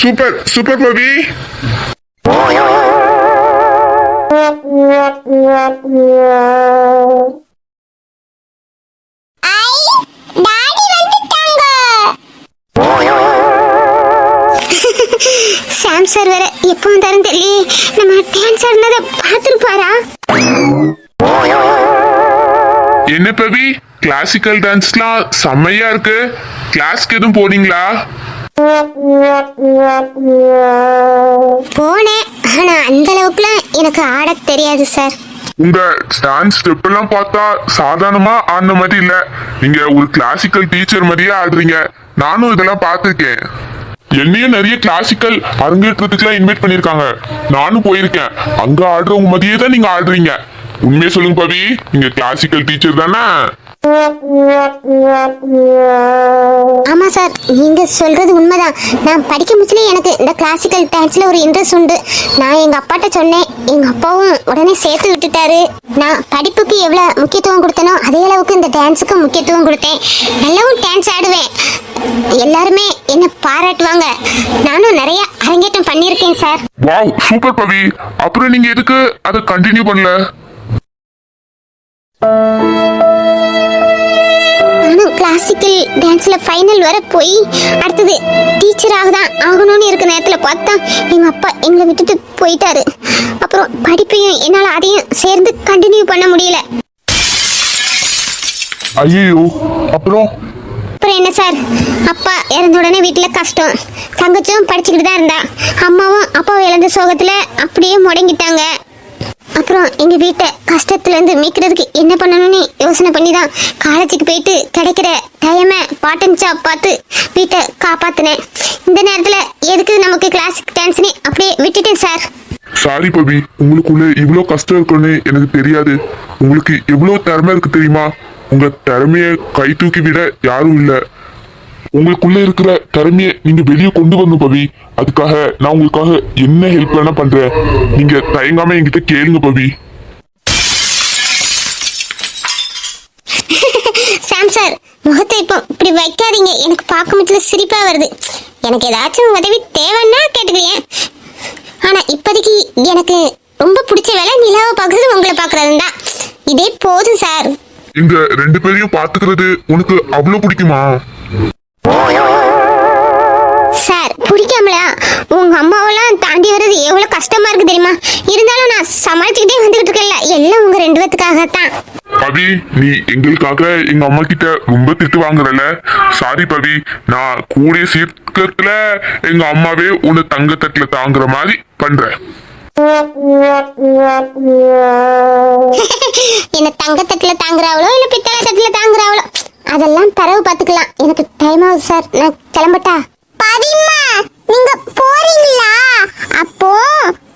Super super வந்துட்டாங்க Sam sir வேற எப்போ வந்தாருன்னு தெரியல நம்ம டான்ஸ் ஆடினதை பார்த்துருப்பாரா? என்ன பவி? கிளாசிக்கல் டான்ஸ்லாம் செம்மையா இருக்கு. கிளாஸ்க்கு எதுவும் போனீங்களா? போனேன். ஆனா அந்த அளவுக்குலாம் எனக்கு ஆட தெரியாது சார் உங்க டான்ஸ் ஸ்டெப் எல்லாம் பார்த்தா சாதாரணமா ஆடின மாதிரி இல்ல. நீங்க ஒரு கிளாசிக்கல் டீச்சர் மாதிரியே ஆடுறீங்க. நானும் இதெல்லாம் பார்த்துருக்கேன். என்னையும் நிறைய கிளாசிக்கல் அரங்கேற்றத்துக்குலாம் இன்வைட் பண்ணிருக்காங்க நானும் போயிருக்கேன். அங்க ஆடுறவங்க மாதிரியே தான் நீங்க ஆடுறீங்க. உண்மையை சொல்லுங்க பவி. நீங்க கிளாசிக்கல் டீச்சர் தானே? ஆமா சார் நீங்க சொல்றது உண்மைதான். நான் படிக்க முச்சிலே எனக்கு இந்த கிளாசிக்கல் டான்ஸ்ல ஒரு இன்ட்ரெஸ்ட் உண்டு. நான் எங்க அப்பாட்ட சொன்னேன் எங்க அப்பாவும் உடனே சேர்த்து விட்டுட்டாரு. நான் படிப்புக்கு எவ்வளவு முக்கியத்துவம் கொடுத்தனோ அதே அளவுக்கு இந்த டான்ஸுக்கு முக்கியத்துவம் கொடுத்தேன். நல்லாவும் டான்ஸ் ஆடுவேன். எல்லாருமே என்ன பாராட்டுவாங்க. நானும் நிறைய அரங்கேற்றம் பண்ணியிருக்கேன் சார். வாவ் சூப்பர் பவி அப்புறம் நீங்க எதுக்கு அதை கண்டினியூ பண்ணல? கிளாசிக்கல் டான்ஸ்ல ஃபைனல் வர போய் அடுத்தது டீச்சராக தான் ஆகணும்னு இருக்க நேரத்தில் பார்த்தா எங்க அப்பா எங்களை விட்டுட்டு போயிட்டாரு. அப்புறம் படிப்பையும் என்னால் அதையும் சேர்ந்து கண்டினியூ பண்ண முடியல. ஐயோ அப்புறம்? அப்புறம் என்ன சார்? அப்பா இறந்த உடனே வீட்டில் கஷ்டம். தங்கச்சும் படிச்சுக்கிட்டு தான் இருந்தா. அம்மாவும் அப்பாவை இழந்த சோகத்தில் அப்படியே முடங்கிட்டாங்க. அப்புறம் எங்கள் வீட்டை கஷ்டத்துலேருந்து மீட்கிறதுக்கு என்ன பண்ணணும்னு யோசனை பண்ணி தான் காலேஜுக்கு போயிட்டு கிடைக்கிற டைமை பாட்டன் ஜாப் பார்த்து வீட்டை காப்பாற்றினேன் இந்த நேரத்தில் எதுக்கு நமக்கு கிளாசிக் டான்ஸ்னு அப்படியே விட்டுட்டேன் சார் சாரி பபி உங்களுக்குள்ள இவ்வளோ கஷ்டம் இருக்குன்னு எனக்கு தெரியாது. உங்களுக்கு எவ்வளோ திறமை இருக்கு தெரியுமா? உங்க திறமைய கை தூக்கி விட யாரும் இல்லை. உங்களுக்குள்ள இருக்கிற திறமைய நீங்க வெளியே கொண்டு வரணும் பவி. அதுக்காக நான் உங்களுக்காக என்ன ஹெல்ப் வேணா பண்றேன். நீங்க தயங்காம என்கிட்ட கேளுங்க பவி. சாம் சார் முகத்தை இப்போ இப்படி வைக்காதீங்க. எனக்கு பார்க்க முச்சில் சிரிப்பாக வருது. எனக்கு ஏதாச்சும் உதவி தேவைன்னா கேட்டுக்கிறேன். ஆனால் இப்போதைக்கு எனக்கு ரொம்ப பிடிச்ச வேலை நிலாவை பார்க்குறது உங்களை பார்க்குறது தான். இதே போதும் சார். இந்த ரெண்டு பேரையும் பாத்துக்கிறது உனக்கு அவ்வளவு பிடிக்குமா? சார் பிடிக்காமலா உங்க அம்மாவெல்லாம் தாண்டி வர்றது எவ்வளோ கஷ்டமா இருக்கு தெரியுமா? இருந்தாலும் நான் சமாளிச்சுக்கிட்டே வந்துகிட்டு இருக்கேன்ல. எல்லாம் உங்க ரெண்டு பேத்துக்காகத்தான். பவி நீ எங்களுக்காக எங்க அம்மா கிட்ட ரொம்ப திட்டு வாங்குறல சாரி பவி நான் கூடிய சீக்கிரத்துல எங்க அம்மாவே உன்னை தங்க தட்டுல தாங்குற மாதிரி பண்றேன் என்ன தங்கத்தட்டுல தாங்குறாவளோ இல்ல பித்தளை தட்டுல தாங்குறாவளோ? அதெல்லாம் தரவு பாத்துக்கலாம் எனக்கு டைம் ஆகுது சார் நான் கிளம்பட்டா? பதிமா நீங்க போறீங்களா? அப்போ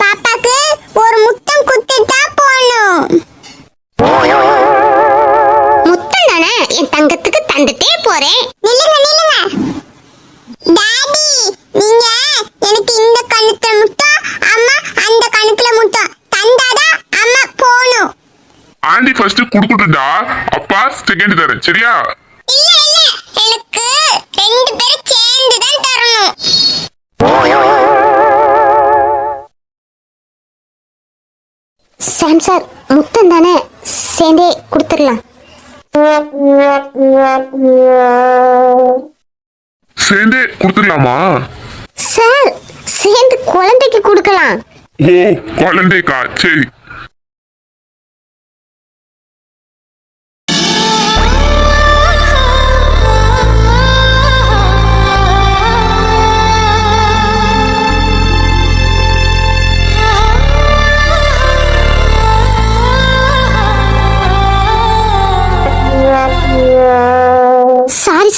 பாப்பாக்கு ஒரு முத்தம் குத்திட்டா போகணும் முத்தம் தானே? என் தங்கத்துக்கு தந்துட்டே போறேன். நில்லுங்க நில்லுங்க. டாடி நீங்க எனக்கு இந்த கணத்துல முத்தம் அம்மா அந்த கணத்துல முத்தம். தந்தாதான் அம்மா போகணும் ஆண்டி ஃபர்ஸ்ட் குடுக்குட்டுடா அப்பா செகண்ட் தரேன். சரியா? சார் முத்தம் தானே? சேர்ந்தே கொடுத்துடலாம். சேர்ந்தே கொடுத்துடலாமா? சார் சேர்ந்து குழந்தைக்கு கொடுக்கலாம். ஓ குழந்தைக்கா சரி.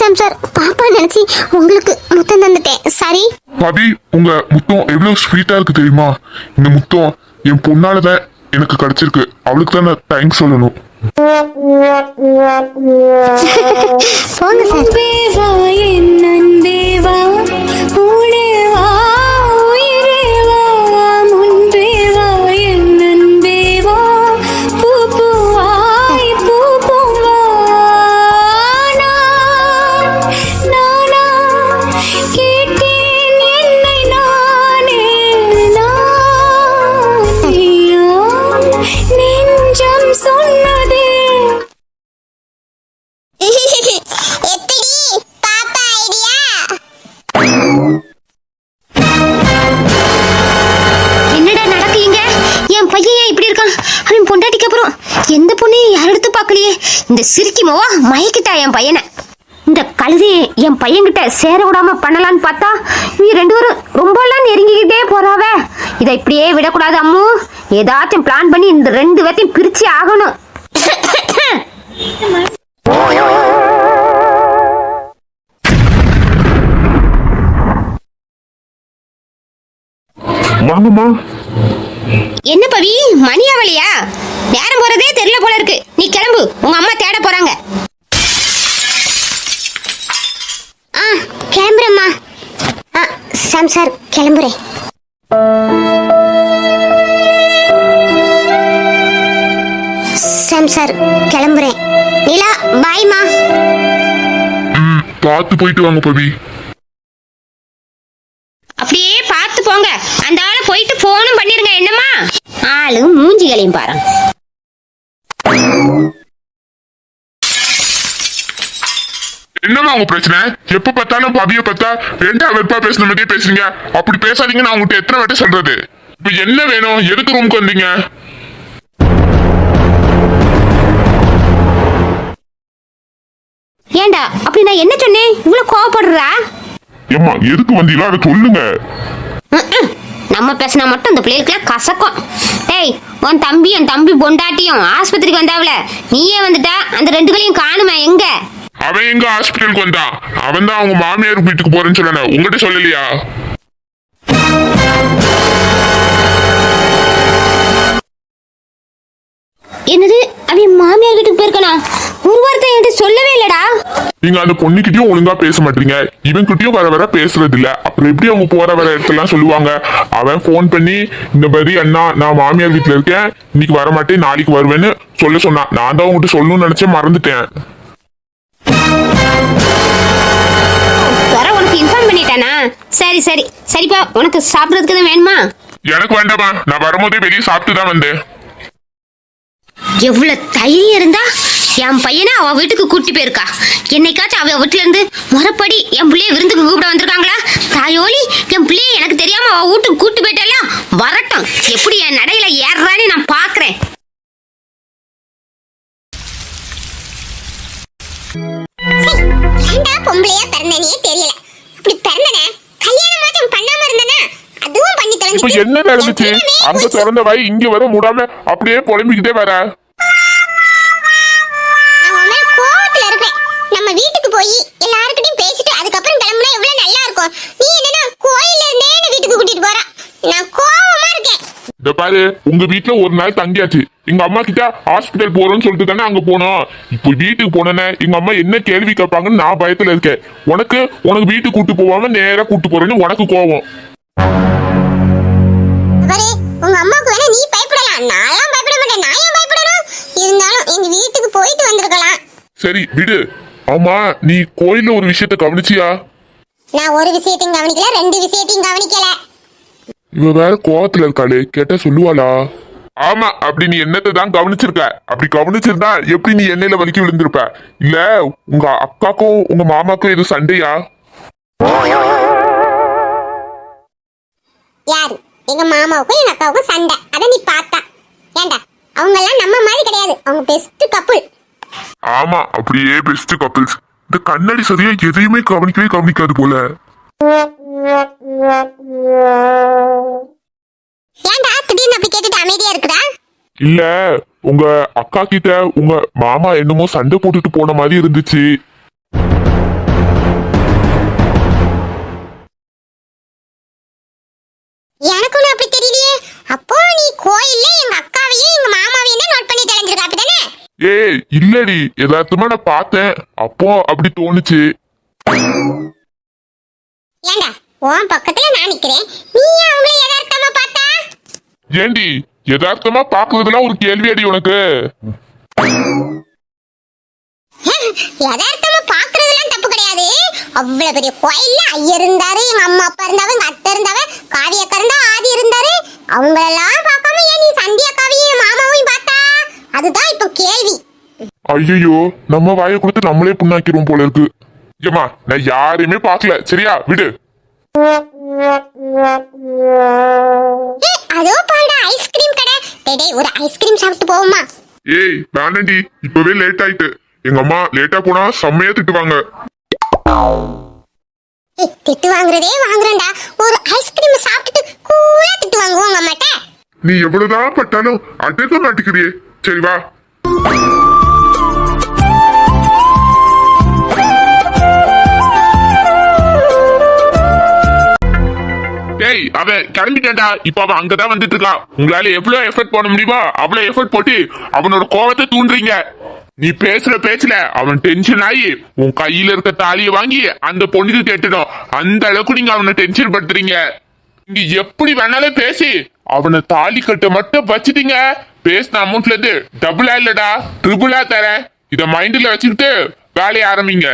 சாம் சார். பாப்பா நினைச்சு உங்களுக்கு முத்தம் தந்துட்டேன். சரி. பவி உங்க முத்தம் எவ்வளவு ஸ்வீட்டா இருக்கு தெரியுமா? இந்த முத்தம் என் பொண்ணால தான் எனக்கு கிடைச்சிருக்கு. அவளுக்கு தான் நான் தேங்க்ஸ் சொல்லணும். போங்க சார். இந்த சிரிக்கி மோவா மயக்கிட்டா என் பையனை. இந்த கழுதையை என் பையன்கிட்ட சேர விடாம பண்ணலான்னு பார்த்தா நீ ரெண்டு பேரும் ரொம்பலாம் நெருங்கிக்கிட்டே போறாவ. இதை இப்படியே விடக்கூடாது அம்மு. ஏதாச்சும் பிளான் பண்ணி இந்த ரெண்டு பேர்த்தையும் பிரிச்சு ஆகணும். வாங்கம்மா என்ன பவி? மணியாவளியா நேரம் போறதே பார்த்து போயிட்டு வாங்க பவி. அப்படியே பார்த்து போங்க. அந்த ஆளை போயிட்டு போனும் பண்ணிருங்க என்னம்மா? ஆளு மூஞ்சிகளையும் பாருங்க. என்னம்மா உங்க பிரச்சனை? எப்ப பார்த்தாலும் பவிய பார்த்தா ரெண்டா வெப்பா பேசுன மாதிரியே பேசுறீங்க. அப்படி பேசாதீங்க நான் உங்ககிட்ட எத்தனை வாட்டி சொல்றது? இப்ப என்ன வேணும்? எதுக்கு ரூமுக்கு வந்தீங்க? ஏண்டா அப்படி நான் என்ன சொன்னேன்? இவ்வளவு கோவப்படுறா? ஏம்மா எதுக்கு வந்தீங்களோ அதை சொல்லுங்க. ம்ம். நம்ம பேசினா மட்டும் இந்த பிள்ளைகளுக்குலாம் கசக்கும். டேய் உன் தம்பி என் தம்பி பொண்டாட்டியும் ஆஸ்பத்திரிக்கு வந்தாவல நீயே வந்துட்டா அந்த ரெண்டு களையும் காணுமே எங்க? அவன் எங்க ஹாஸ்பிட்டலுக்கு வந்தான் அவன் தான் அவங்க மாமியார் வீட்டுக்கு போறேன்னு சொல்லணும் உங்ககிட்ட சொல்லலையா? என்னது? அவன் மாமியார் வீட்டுக்கு போயிருக்கனா? ஒரு வார்த்தை என்கிட்ட சொல்லவே இல்லடா. நீங்க அந்த பொண்ணுகிட்டயும் ஒழுங்கா பேச மாட்டீங்க. இவன் கிட்டயும் வர வர பேசுறது இல்ல அப்புறம் எப்படி அவங்க போற வர இடத்துலாம் சொல்லுவாங்க? அவன் ஃபோன் பண்ணி இந்த மாதிரி அண்ணா நான் மாமியார் வீட்டுல இருக்கேன். இன்னைக்கு வர மாட்டேன் நாளைக்கு வருவேன்னு சொல்ல சொன்னான் நான் தான் உங்ககிட்ட சொல்லணும்னு நினைச்சேன் மறந்துட்டேன். வர உனக்கு இன்ஃபார்ம் பண்ணிட்டானா? சரி சரி. சரிப்பா உனக்கு சாப்பிட்றதுக்கு தான் வேணுமா? எனக்கு வேண்டாமா நான் வரும்போதே வெளியே சாப்பிட்டு தான் வந்தேன். எவ்வளவு தைரியம் இருந்தா என் பையனை அவ வீட்டுக்கு கூட்டி போயிருக்கா. என்னைக்காச்சும் அவ வீட்டுல இருந்து முறைப்படி என் பிள்ளைய விருந்துக்கு கூப்பிட வந்திருக்காங்களா? தாயோலி என் பிள்ளைய எனக்கு தெரியாம அவ வீட்டுக்கு கூட்டி போயிட்டாலா வரட்டும். எப்படி என் நடையில ஏறுறான்னு நான் பாக்குறேன் பொம்பளையா பிறந்தனே தெரியல. அப்படி பிறந்தன கல்யாணமாச்சும் பண்ணாம இருந்தனா? அதுவும் பண்ணி தொலைஞ்சிட்டு. என்ன நடந்துச்சு? அங்க. திறந்த வாய் இங்க வர முடாம அப்படியே புலம்பிக்கிட்டே வர. போய் எல்லாருக்கிட்டையும் பேசிட்டு அதுக்கப்புறம் கிளம்புனா எவ்வளவு நல்லா இருக்கும். நீ என்னன்னா கோயில்ல இருந்தே வீட்டுக்கு கூட்டிட்டு போற. நான் கோவமா இருக்கேன். இந்த பாரு உங்க வீட்ல ஒரு நாள் தங்கியாச்சு. எங்க அம்மா கிட்ட ஹாஸ்பிட்டல் போறோம்னு சொல்லிட்டு தானே அங்க போனோம். இப்போ வீட்டுக்கு போனேனே எங்க அம்மா என்ன கேள்வி கேட்பாங்கன்னு நான் பயத்துல இருக்கேன். உனக்கு உனக்கு வீட்டுக்கு கூட்டு போவாம நேரா கூட்டு போறேன்னு உனக்கு கோவம். உங்க அம்மாவுக்கு வேணா நீ பயப்படலாம். நான்லாம் பயப்பட மாட்டேன். நான் ஏன் பயப்படணும்? இருந்தாலும் எங்க வீட்டுக்கு போயிட்டு வந்திருக்கலாம். சரி விடு. ஆமா நீ கோயில்ல ஒரு விஷயத்த கவனிச்சியா? நான் ஒரு விஷயத்தையும் கவனிக்கல ரெண்டு விஷயத்தையும் கவனிக்கல. இவ வேற கோவத்துல இருக்காளே கேட்டா சொல்லுவாளா? ஆமா அப்படி நீ என்னத்தை தான் கவனிச்சிருக்க? அப்படி கவனிச்சிருந்தா எப்படி நீ எண்ணெயில வலிக்கி விழுந்திருப்ப? இல்ல உங்க அக்காக்கும் உங்க மாமாக்கும் எதுவும் சண்டையா? யாரு? எங்க மாமாவுக்கும் எங்க அக்காவுக்கும் சண்டை. அத நீ பார்த்தா. ஏண்டா? அவங்க எல்லாம் நம்ம மாதிரி கிடையாது. அவங்க பெஸ்ட் கப்புள் ஆமா அப்படியே பெஸ்ட் கப்பிள்ஸ் இந்த கண்ணாடி சரியா எதையுமே கவனிக்கவே கவனிக்காது போல. ஏண்டா திடீர்னு அப்படி கேட்டுட்டு அமைதியா இருக்குடா இல்ல உங்க அக்கா கிட்ட உங்க மாமா என்னமோ சண்டை போட்டுட்டு போன மாதிரி இருந்துச்சு. இல்லடி. யதார்த்தமா நான் பார்த்தேன். அப்போ அப்படி தோணுச்சு. ஏண்டா? உன் பக்கத்துல நான் நிக்கிறேன். நீ அவங்கள யதார்த்தமா பார்த்தா? ஏண்டி? யதார்த்தமா பாக்குறதுலாம் ஒரு கேள்வி அடி உனக்கு. யதார்த்தமா பாக்குறதுலாம் தப்பு கிடையாது. அவ்வளவு பெரிய கோயில்ல ஐயர் இருந்தாரு எங்க அம்மா அப்பா இருந்தாவ எங்க அத்தை இருந்தாவ காவி அக்கா இருந்தா ஆதி இருந்தாரு. அவங்களெல்லாம் பார்க்காம ஏன் நீ சந்தியா காவியும் மாமாவையும் பார்த்தா அதுதான் இப்போ கேள்வி. ஐயோ நம்ம வாயை கொடுத்து நம்மளே புண்ணாக்கிருவோம் போல இருக்கு. ஏமா நான் யாரையுமே பார்க்கல. சரியா? விடு. அதோ பாருடா ஐஸ்கிரீம் கடை. டேய் ஒரு ஐஸ்கிரீம் சாப்பிட்டு போவோமா? ஏய் வேணாண்டி இப்பவே லேட் ஆயிட்டு. எங்க அம்மா லேட்டா போனா செம்மையா திட்டுவாங்க. திட்டு வாங்குறதே வாங்குறேன்டா. ஒரு ஐஸ்கிரீம் சாப்பிட்டுட்டு கூலா திட்டு வாங்குவோம் அம்மாட்ட. நீ எவ்வளவுதான் பட்டாலும் அடக்க மாட்டேங்கிறியே. சரி வா. டேய் அவன் கிளம்பிட்டான்டா. இப்ப அவன் அங்கதான் வந்துட்டு இருக்கான் உங்களால எவ்வளவு எஃபர்ட் போட முடியுமோ அவ்வளவு எஃபர்ட் போட்டு அவனோட கோவத்தை தூண்டுறீங்க. நீ பேசுற பேச்சுல அவன் டென்ஷன் ஆகி உன் கையில இருக்க தாலியை வாங்கி அந்த பொண்ணுக்கு கேட்டுடும். அந்த அளவுக்கு நீங்க அவனை டென்ஷன் படுத்துறீங்க நீங்க எப்படி வேணாலும் பேசி அவனை தாலி கட்ட மட்டும் வச்சுட்டீங்க. பேசின அமௌண்ட்ல இருந்து டபுளா இல்லடா ட்ரிபிளா தரேன். இத மைண்ட்ல வச்சுக்கிட்டு வேலையை ஆரம்பிங்க.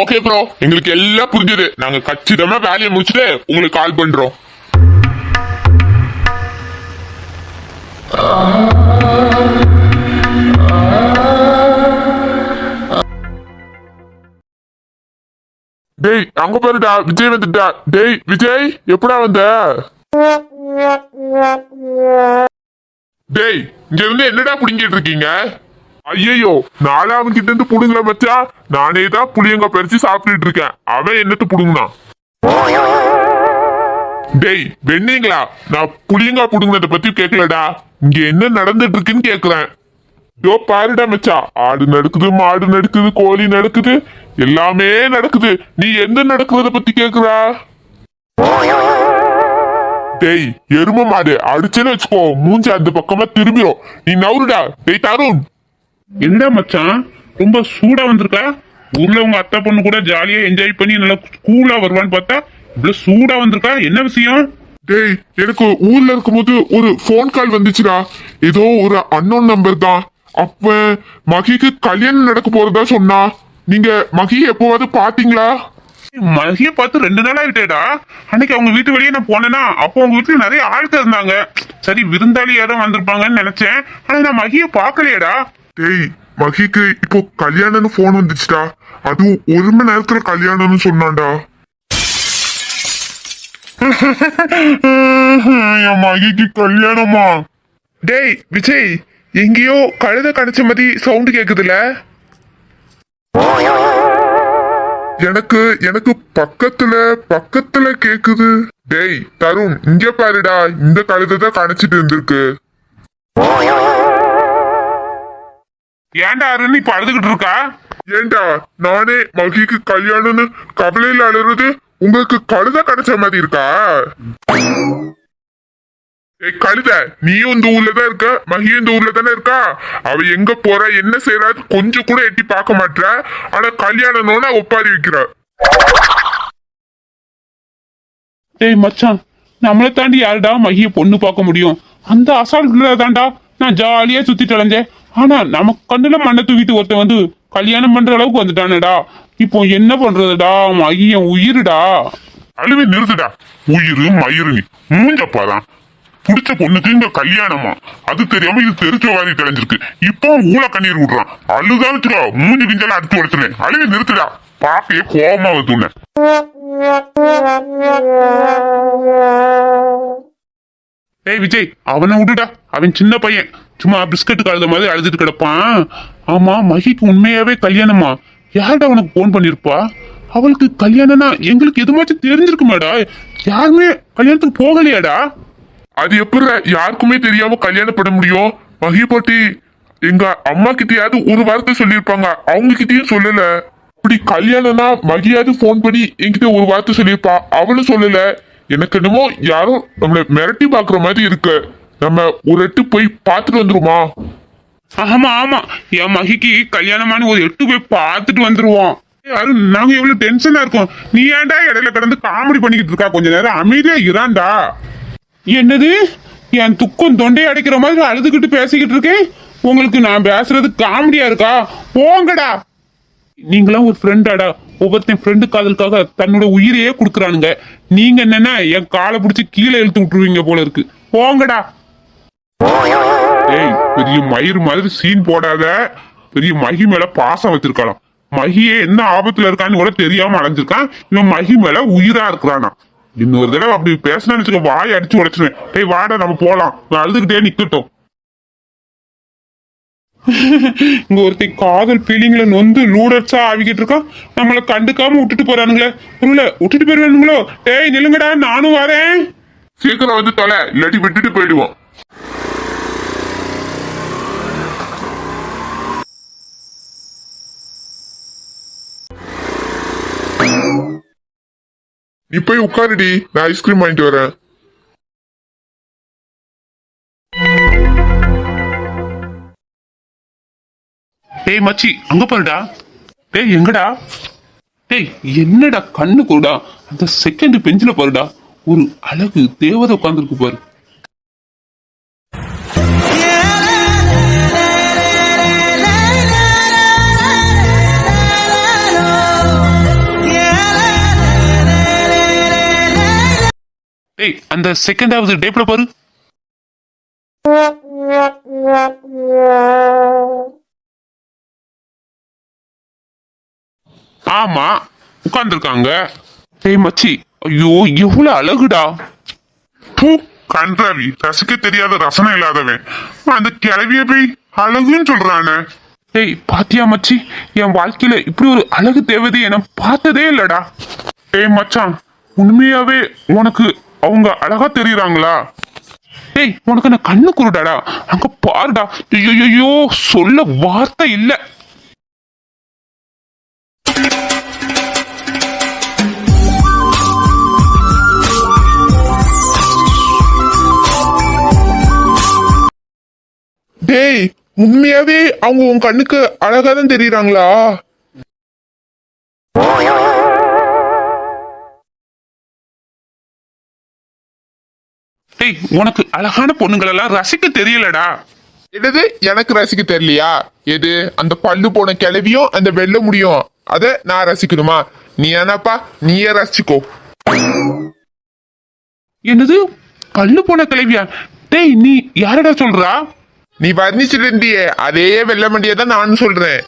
ஓகே ப்ரோ எங்களுக்கு எல்லாம் புரிஞ்சுது. நாங்க கச்சிதமா வேலையை முடிச்சுட்டு உங்களுக்கு கால் பண்றோம். டேய் அங்க பாருடா விஜய் வந்துட்டா. டேய் விஜய் எப்படா வந்த? டேய் இங்க இருந்து என்னடா புடிங்கிட்டு இருக்கீங்க? ஐயோ அவன் கிட்ட இருந்து புடுங்கல மச்சா. நானே தான் புளியங்க பறிச்சு சாப்பிட்டுட்டு இருக்கேன். அவன் என்னத்து புடுங்கினான்? டேய் வெண்ணீங்களா? நான் புளியங்கா புடுங்கினதை பத்தி கேட்கலடா இங்க என்ன நடந்துட்டு இருக்குன்னு கேக்குறேன். இதோ பாருடா மச்சா. ஆடு நடக்குது மாடு நடக்குது கோழி நடக்குது. எல்லாமே நடக்குது. நீ என்ன நடக்கிறத பத்தி கேக்குறா? டேய் எரும மாடு. அடிச்சேன்னு வச்சுக்கோ. மூஞ்சி அந்த பக்கமா திரும்பிடும் நீ நவுருடா. டேய் தருண். என்னடா மச்சான்? ரொம்ப சூடா வந்திருக்கா? ஊர்ல உங்க அத்தை பொண்ணு கூட ஜாலியா என்ஜாய் பண்ணி நல்லா கூலா வருவான்னு பார்த்தா இவ்வளவு சூடா வந்திருக்கா? என்ன விஷயம்? டேய் எனக்கு ஊர்ல இருக்கும்போது ஒரு ஃபோன் கால் வந்துச்சுடா. ஏதோ ஒரு அன்னோன் நம்பர் தான். அப்ப மகிக்கு கல்யாணம் நடக்க போறதா சொன்னா. நீங்க மகி எப்போவாது பாத்தீங்களா மகிய பார்த்து ரெண்டு நாள் ஆயிட்டேடா அன்னைக்கு அவங்க வீட்டு வெளியே நான் போனேன்னா அப்போ அவங்க வீட்டுல நிறைய ஆட்கள் இருந்தாங்க. சரி விருந்தாளி யாரும் வந்திருப்பாங்கன்னு நினைச்சேன். ஆனா நான் மகிய பார்க்கலையேடா. டேய் மகிக்கு இப்போ கல்யாணம்னு ஃபோன் வந்துச்சுடா. அதுவும் ஒரு மணி நேரத்துல கல்யாணம்னு சொன்னான்டா. என் மகிக்கு கல்யாணமா? டேய் விஜய் எங்கேயோ கழுத கடிச்ச மாதிரி சவுண்ட் கேக்குதுல? எனக்கு எனக்கு பக்கத்துல பக்கத்துல கேக்குது. டேய் தருண் இங்க பாருடா. இந்த கழுதை தான் கணிச்சிட்டு இருந்திருக்கு. ஏன்டா அருண் இப்ப அழுதுகிட்டு இருக்கா? ஏண்டா நானே மகிக்கு கல்யாணம்னு கவலையில அழுறது உங்களுக்கு கழுத கிடைச்ச மாதிரி இருக்கா? கழுத நீயும் இந்த ஊர்ல தான் இருக்க? மகியும் இந்த ஊர்ல தானே இருக்கா? அவ எங்க போறா என்ன செய்யறா கொஞ்சம் கூட எட்டி பார்க்க மாட்ற ஆனா கல்யாணம்னு ஒப்பாரி வைக்கிற. டேய் மச்சான் நம்மளை தாண்டி யாருடா மகிய பொண்ணு பார்க்க முடியும்? அந்த அசால்ட்ல தான்டா. நான் ஜாலியா சுத்திட்டு அலைஞ்சேன். ஆனா நம்ம கண்ணுல மண்ணை தூக்கிட்டு ஒருத்தன் வந்து கல்யாணம் பண்ற அளவுக்கு வந்துட்டானேடா. இப்போ என்ன பண்றதுடா? மகியன் உயிருடா. அழுவே நிறுத்துடா. உயிரு மயிறு நீ மூஞ்சப்பாதான் புடிச்ச பொண்ணுக்கு இங்க கல்யாணமா? அது தெரியாம இது தெரிச்ச வாரி தெரிஞ்சிருக்கு இப்போ ஊழ கண்ணீர் விடுறான். அழுதான் வச்சுக்கோ. மூஞ்சி பிஞ்செல்லாம் அடிச்சு வளர்த்துனேன் அழுவே நிறுத்துடா. பாக்கையே கோபமா வருது ஏய் டேய் விஜய் அவனை விடுடா. அவன் சின்ன பையன். சும்மா பிஸ்கட் கழுத மாதிரி அழுதுட்டு கிடப்பான். ஆமா மகிக்கு உண்மையாவே கல்யாணமா? யார்டா உனக்கு போன் பண்ணிருப்பா? அவளுக்கு கல்யாணம்னா எங்களுக்கு எதுமாச்சும் தெரிஞ்சிருக்குமாடா? யாருமே கல்யாணத்துக்கு போகலையாடா? அது எப்படி யாருக்குமே தெரியாம கல்யாணம் பண்ண முடியும் மகிபட்டி எங்க அம்மா கிட்டயாவது ஒரு வார்த்தை சொல்லியிருப்பாங்க. அவங்க கிட்டயும் சொல்லல. இப்படி கல்யாணம்னா மகியாவது ஃபோன் பண்ணி என்கிட்ட ஒரு வார்த்தை சொல்லியிருப்பா. அவளும் சொல்லல. எனக்கு என்னமோ யாரும் நம்மள மிரட்டி பாக்குற மாதிரி இருக்கு. நம்ம ஒரு எட்டு போய் பார்த்துட்டு வந்துருமா? ஆமா ஆமா. என் மகிக்கு கல்யாணமான ஒரு எட்டு போய் பார்த்துட்டு வந்துருவோம். யாரும் அருண் நாங்க எவ்வளவு டென்ஷனா இருக்கோம். நீ ஏன்டா இடையில கிடந்து காமெடி பண்ணிக்கிட்டு இருக்கா? கொஞ்ச நேரம் அமைதியா இராண்டா. என்னது? என் துக்கம் தொண்டையை அடைக்கிற மாதிரி அழுதுகிட்டு பேசிக்கிட்டு இருக்கேன். உங்களுக்கு நான் பேசுறது காமெடியா இருக்கா? போங்கடா. நீங்களாம் ஒரு ஃப்ரெண்டாடா ஒவ்வொருத்தன் ஃப்ரெண்டு காதலுக்காக தன்னோட உயிரையே கொடுக்குறானுங்க. நீங்க என்னன்னா என் காலை பிடிச்சி கீழே இழுத்து விட்டுருவீங்க போல இருக்கு. போங்கடா. ஏய் பெரிய மயிர் மாதிரி சீன் போடாத. பெரிய மகி மேல பாசம் வச்சிருக்கலாம் மகியே என்ன ஆபத்துல இருக்கான்னு கூட தெரியாம அலைஞ்சிருக்கான். இவன் மகி மேல உயிரா இருக்கிறானா இன்னொரு தடவை அப்படி பேசினான்னு வச்சுக்கோ வாய் அடிச்சு உடைச்சிருவேன். டேய் வாடா நம்ம போலாம். நான் அழுதுகிட்டே நிக்கட்டும். இங்க ஒருத்தி காதல் ஃபீலிங்ல நொந்து லூடர்ஸா ஆவிக்கிட்டு இருக்கான் நம்மள கண்டுக்காம விட்டுட்டு போறானுங்களே. புரியல விட்டுட்டு போயிருவானுங்களோ டேய் நில்லுங்கடா நானும் வரேன். சீக்கிரம் வந்து தொலை இல்லாட்டி விட்டுட்டு போயிடுவோம். நீ போய் உட்காருடி. நான் ஐஸ்கிரீம் வாங்கிட்டு வரேன். டேய் மச்சி அங்க பாருடா. டேய் எங்கடா? டேய் என்னடா கண்ணு கூடா அந்த செகண்ட் பெஞ்சில பாருடா. ஒரு அழகு தேவதை உட்கார்ந்துருக்கு பாரு. டேய் அந்த செகண்ட் செகண்டாவது டேப்ல பாரு. ஆமா உட்கார்ந்துருக்காங்க. டேய் மச்சி ஐயோ எவ்வளவு அழகுடா. பூ கன்றாவி ரசிக்க தெரியாத ரசனை இல்லாதவன். அந்த கிளவிய போய் அழகுன்னு சொல்றானே. டேய் பாத்தியா மச்சி என் வாழ்க்கையில இப்படி ஒரு அழகு தேவதையை நான் பார்த்ததே இல்லடா. டேய் மச்சான் உண்மையாவே உனக்கு அவங்க அழகா தெரியுறாங்களா? டேய் உனக்கு நான் கண்ணு குருடாடா? அங்க பாருடா. ஐயோ சொல்ல வார்த்தை இல்ல. டேய் உண்மையாவே அவங்க உன் கண்ணுக்கு அழகா தான் தெரியுறாங்களா? டேய் உனக்கு அழகான பொண்ணுங்களெல்லாம் ரசிக்க தெரியலடா. என்னது? எனக்கு ரசிக்க தெரியலையா? எது? அந்த பல்லு போன கிளவியும் அந்த வெள்ள முடியும். அத நான் ரசிக்கணுமா? நீ என்னப்பா? நீயே ரசிச்சுக்கோ. என்னது? பல்லு போன கிளவியா டேய் நீ யாரடா சொல்றா? நீ வர்ணிச்சுட்டு இருந்தியே அதே வெள்ள மண்டியை தான் நானும் சொல்றேன்.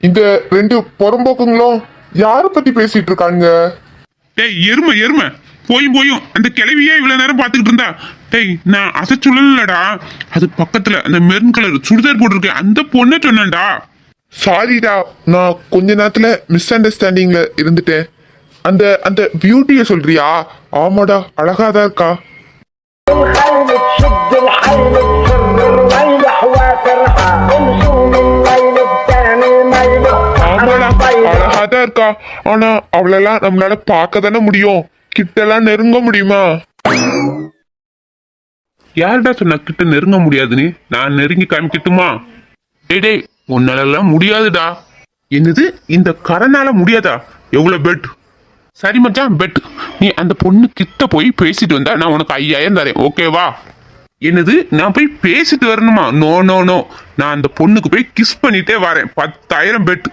இந்த ரெண்டு புறம்போக்குங்களும் யார பத்தி பேசிட்டு இருக்காங்க? டேய் எருமை எருமை. போயும் போயும். அந்த கிளவியே இவ்வளவு நேரம் பார்த்துக்கிட்டு இருந்தா. டேய் நான் அதை சொல்லலடா அது பக்கத்துல அந்த மெரூன் கலர் சுடிதார் போட்டிருக்கேன் அந்த பொண்ணை சொன்னேன்டா. சாரிடா நான் கொஞ்ச நேரத்துல மிஸ் அண்டர்ஸ்டாண்டிங்ல இருந்துட்டேன். அந்த அந்த பியூட்டிய சொல்றியா? ஆமாடா அழகாதான் இருக்கா. அழகா தான் இருக்கா. ஆனா அவளெல்லாம் நம்மளால பார்க்க தானே முடியும். கிட்டலாம் நெருங்க முடியுமா? யாருடா சொன்ன கிட்ட நெருங்க முடியாதுன்னு? நான் நெருங்கி காமிக்கட்டுமா? டேய் உன்னால எல்லாம் முடியாதுடா. என்னது? இந்த கரனால முடியாதா? எவ்வளவு பெட் சரி மச்சான் பெட் நீ அந்த பொண்ணு கிட்ட போய் பேசிட்டு வந்தா நான் உனக்கு ஐயாயிரம் தரேன். ஓகேவா என்னது? நான் போய் பேசிட்டு வரணுமா? நோ நோ நோ நான் அந்த பொண்ணுக்கு போய் கிஸ் பண்ணிட்டே வரேன். பத்தாயிரம் பெட்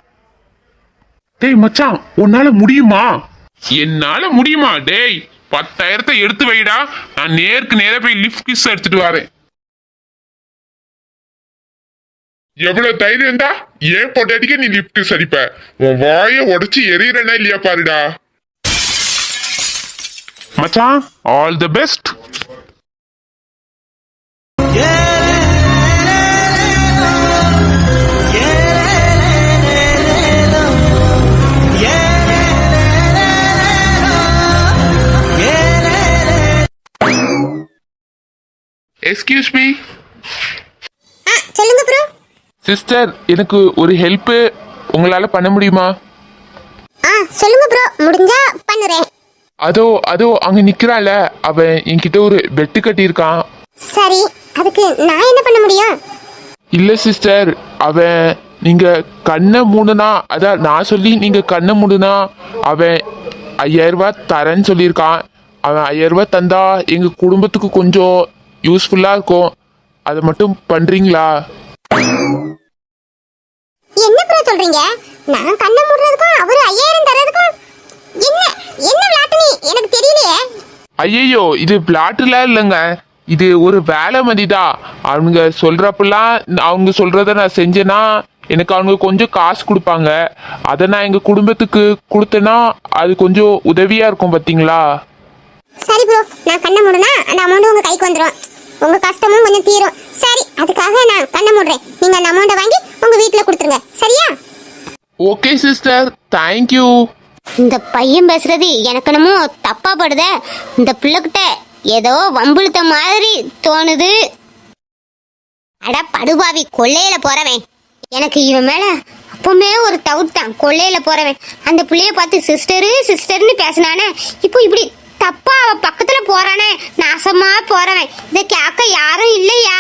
டேய் மச்சான் உன்னால முடியுமா? என்னால முடியுமா? டேய் பத்தாயிரத்தை எடுத்து வைடா. நான் நேருக்கு நேரா போய் லிஃப்ட் கிஸ் எடுத்துட்டு வரேன். எவ்வளவு தைரியம் தான் ஏன் பொட்டாட்டிக்க நீ லிப்ட் சரிப்ப உன் வாயை உடைச்சு எரியறனா இல்லையா பாருடா. மச்சான் all the best excuse me ஆ சொல்லுங்க ப்ரோ சிஸ்டர் எனக்கு ஒரு ஹெல்ப் உங்களால பண்ண முடியுமா? ஆ சொல்லுங்க ப்ரோ முடிஞ்சா பண்ணுறேன். அதோ அதோ அங்க நிக்கிறாள். அவன் என்கிட்ட ஒரு பெட்டு கட்டியிருக்கான். சரி அதுக்கு நான் என்ன பண்ண முடியும்? இல்ல சிஸ்டர் அவன் நீங்க கண்ணை மூடுனா அதான் நான் சொல்லி நீங்க கண்ணை மூடுனா அவன் ஐயாயிரம் ரூபாய் தரேன்னு சொல்லியிருக்கான். அவன் ஐயாயிரம் ரூபாய் தந்தா எங்க குடும்பத்துக்கு கொஞ்சம் யூஸ்ஃபுல்லா இருக்கும் அதை மட்டும் பண்றீங்களா? என்ன ப்ரோ சொல்றீங்க? நான் கண்ணை மூடுறதுக்கும் அவரு ஐயாயிரம் தர்றதுக்கும் என்ன என்ன விளையாட்டுன்னு எனக்கு தெரியலையே. ஐயையோ இது பிளாட்டுலாம் இல்லைங்க. இது ஒரு வேலை மதிதான் அவங்க சொல்றப்பெல்லாம் அவங்க சொல்றத நான் செஞ்சேன்னா எனக்கு அவங்க கொஞ்சம் காசு கொடுப்பாங்க. அதை நான் எங்க குடும்பத்துக்கு கொடுத்தேன்னா அது கொஞ்சம் உதவியா இருக்கும் பாத்தீங்களா? சரி ப்ரோ நான் கண்ணை மூடுனா அந்த அமௌண்ட் உங்க கைக்கு வந்துடும் உங்க கஷ்டமும் கொஞ்சம் தீரும். சரி அதுக்காக நான் கண்ணை மூடுறேன். நீங்க அந்த அமௌண்ட்டை வாங்கி உங்க வீட்ல கொடுத்துருங்க. சரியா? Okay sister. தேங்க்யூ இந்த பையன் பேசுறது எனக்கு என்னமோ தப்பா படுதே. இந்த பிள்ளைகிட்ட ஏதோ வம்பிழுத்த மாதிரி தோணுது. அட படுபாவி கொள்ளையில போறவன். எனக்கு இவன் மேல அப்பவுமே ஒரு டவுட் தான். கொள்ளையில போறவன். அந்த பிள்ளைய பார்த்து சிஸ்டரு சிஸ்டர்னு பேசினானே. இப்போ இப்படி தப்பா அவ பக்கத்துல போறானே. நாசமா போறவன். இதை கேட்க யாரும் இல்லையா?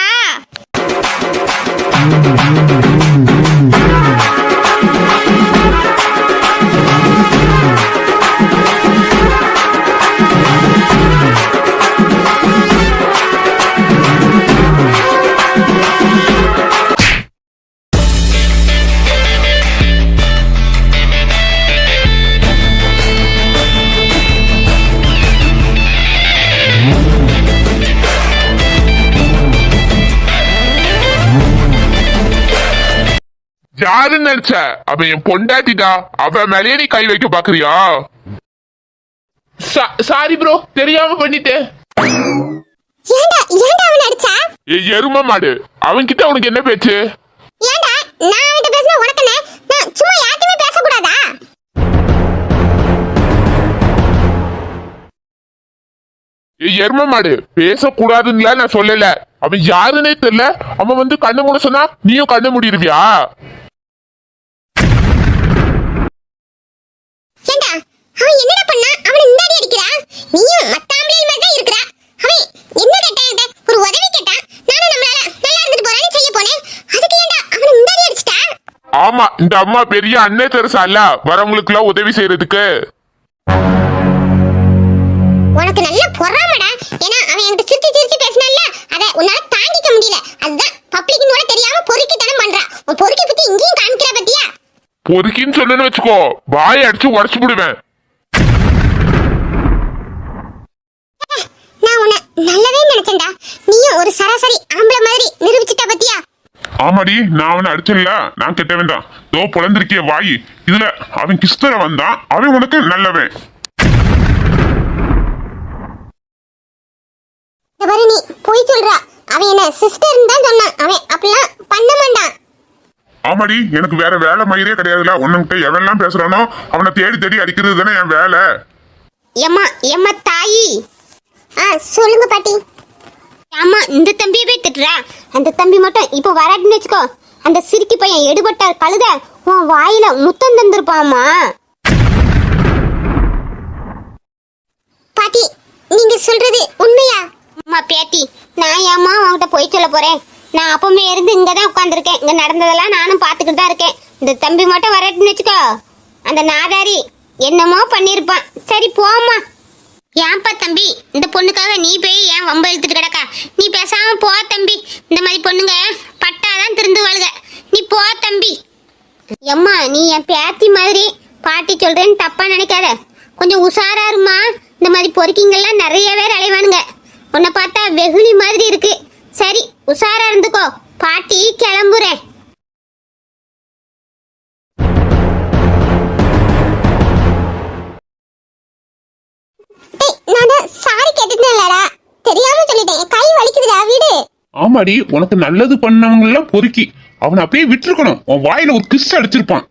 யாருன்னு நினைச்ச. அவன் என் பொண்டாட்டிடா. அவன் மேலேயே நீ கை வைக்க பாக்குறியா? சாரி ப்ரோ தெரியாம பண்ணிட்டேன். ஏன்டா ஏன்டா அவன் அடிச்சா? எரும மாடு. உனக்கு என்ன பேச்சு? நான் அவன்கிட்ட பேசினா உனக்கு என்ன? நான் சும்மா யார்கிட்டயுமே பேசக்கூடாதா? ஏ எரும மாடு பேசக்கூடாதுன்னு நான் சொல்லல. அவன் யாருன்னே தெரியல. அவன் வந்து கண்ணு மூட சொன்னா நீயும் கண்ணு மூடிடுவியா? ஏன்டா அவன் என்னடா பண்ணா? அவன் இந்த அடி அடிக்கிறா? நீயும் மத்த ஆம்பளைகள் மாதிரி தான் இருக்கிறா? அவன் என்ன கேட்டான் என்கிட்ட? ஒரு உதவி கேட்டான். நானும் நம்மளால நல்லா இருந்துட்டு போறான்னு செய்ய போனேன். அதுக்கு ஏன்டா அவன் இந்த அடி அடிச்சிட்டா? ஆமா இந்த அம்மா பெரிய அன்னை தெரசா இல்ல? வரவங்களுக்கு எல்லாம் உதவி செய்யறதுக்கு. உனக்கு நல்ல பொறாமடா. ஏன்னா அவன் என்கிட்ட சிரிச்சு சிரிச்சு பேசினால அத உன்னால தாங்கிக்க முடியல அதுதான் பப்ளிக்னோட தெரியாம பொறுக்கித்தனம் பண்றா உன் பொறுக்கி பத்தி இங்கேயும் காமிக்கிற பத்தியா பொறுக்கின்னு சொன்னு வச்சுக்கோ. வாயை அடிச்சு உடச்சு விடுவேன் நான் உன்னை நல்லவே நினைச்சேன்டா. நீயும் ஒரு சராசரி ஆம்பளை மாதிரி நிரூபிச்சிட்ட பத்தியா? ஆமாடி நான் அவனை அடிச்சேன்ல. நான் கெட்டவன் தான் தோ பொழந்திருக்கிய வாயி. இதுல அவன் கிறிஸ்தர வந்தான். அவன் உனக்கு நல்லவன். நீ போய் சொல்றா. அவன் என்ன சிஸ்டர்னு தான் சொன்னான். அவன் அப்படிலாம் பண்ண மாட்டான். ஆமாடி எனக்கு வேற வேலை மயிரே கிடையாதுல. உன்னுகிட்ட எவன்லாம் பேசுறானோ அவனை தேடி தேடி அடிக்கிறது தானே என் வேலை. ஏமா எம்மா தாயி. ஆ சொல்லுங்க பாட்டி. ஆமா இந்த தம்பியை போய் திட்டுறா. அந்த தம்பி மட்டும் இப்போ வராட்டின்னு வச்சுக்கோ. அந்த சிரிக்கி பையன் எடுபட்ட கழுத உன் வாயில முத்தம் தந்திருப்பாமா பாட்டி நீங்க சொல்றது உண்மையா? அம்மா பேட்டி நான் ஏம்மா உன்கிட்ட போய் சொல்ல போறேன்? நான் அப்பவுமே இருந்து இங்க தான் உட்காந்துருக்கேன் இங்க நடந்ததெல்லாம் நானும் பார்த்துக்கிட்டு தான் இருக்கேன். இந்த தம்பி மட்டும் வரட்டுன்னு வச்சுக்கோ. அந்த நாதாரி என்னமோ பண்ணிருப்பான் சரி போம்மா. ஏன்பா தம்பி இந்த பொண்ணுக்காக நீ போய் ஏன் வம்ப இழுத்துட்டு கிடக்கா? நீ பேசாம போ தம்பி. இந்த மாதிரி பொண்ணுங்க பட்டாதான் திருந்து வாழுக நீ போ தம்பி. எம்மா நீ என் பேத்தி மாதிரி பாட்டி சொல்றேன்னு தப்பா நினைக்காத. கொஞ்சம் உஷாரா இருமா இந்த மாதிரி பொறுக்கிங்கெல்லாம் நிறைய பேர் அலைவானுங்க. உன்னை பார்த்தா வெகுளி மாதிரி இருக்கு. சரி உஷாரா இருந்துக்கோ. பாட்டி கிளம்புறேன் சாரி கேட்டுட்டேன்லடா தெரியாம சொல்லிட்டேன். கை வலிக்குதுடா வீடு. ஆமாடி உனக்கு நல்லது பண்ணவங்க எல்லாம் பொறுக்கி. அவனை அப்படியே விட்டுருக்கணும். உன் வாயில ஒரு கிஸ் அடிச்சிருப்பான்.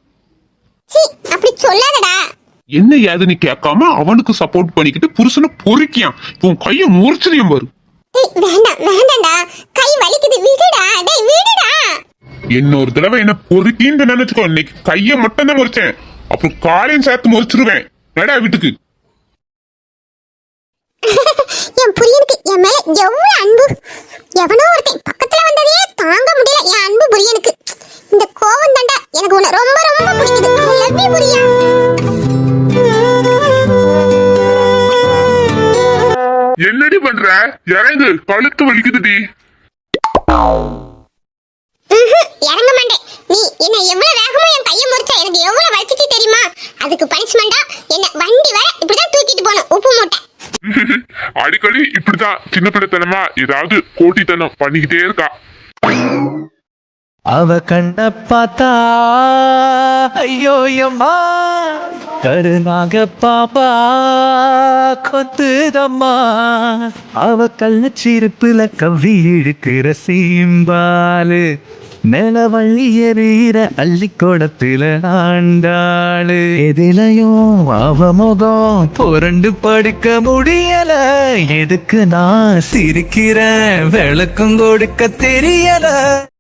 சீ அப்படி சொல்லாதடா. என்ன ஏதுன்னு கேட்காம அவனுக்கு சப்போர்ட் பண்ணிக்கிட்டு புருஷனை பொறுக்கியான். உன் கையை முறிச்சிரியம் பாரு. வேண்டாம் வேண்டாம்டா. கை வலிக்குது. விடுடா. டேய் விடுடா. இன்னொரு தடவை என்ன பொறுக்கின்னு நினைச்சுக்கோ இன்னைக்கு. கையை மட்டும் தான் முறிச்சேன். அப்புறம் காலையும் சேர்த்து முறிச்சிருவேன். நடா வீட்டுக்கு. என் புரியனுக்கு என் மேல எவ்வளவு அன்பு. எவனோ ஒருத்தன் பக்கத்துல வந்ததே தாங்க முடியல. என் அன்பு புரியனுக்கு. இந்த கோவம் தாண்டா எனக்கு உன்னை ரொம்ப ரொம்ப பிடிக்குது. ஐ லவ் யூ புரியா? என்னடி பண்ற? இறங்கு. கழுத்து வலிக்குதுடி. இறங்க மாட்டேன். நீ என்ன எவ்வளவு வேகமா என் கையை முறிச்சா? எனக்கு எவ்வளவு வலிச்சிச்சு தெரியுமா? அதுக்கு பனிஷ்மெண்டா என்ன வண்டி வர இப்படிதான் தூக்கிட்டு போகணும் உப்பு மூட்டை. அடிக்கடி இப்படிதான் சின்ன பிள்ளைத்தனமா ஏதாவது கோட்டித்தனம் பண்ணிக்கிட்டே இருக்கா. அவ கண்ண பார்த்தா ஐயோ அம்மா கருணாக பாப்பா கொத்துதம்மா. அவ கள்ளச்சிருப்புல கவ்வி இழுக்கிற சீம்பாலு. நிலவள்ளி எறிகிற அள்ளி ஆண்டாளு. எதிலையும் அவ முகம் புரண்டு படுக்க முடியல. எதுக்கு நான் சிரிக்கிறேன் விளக்கம் கொடுக்க தெரியல.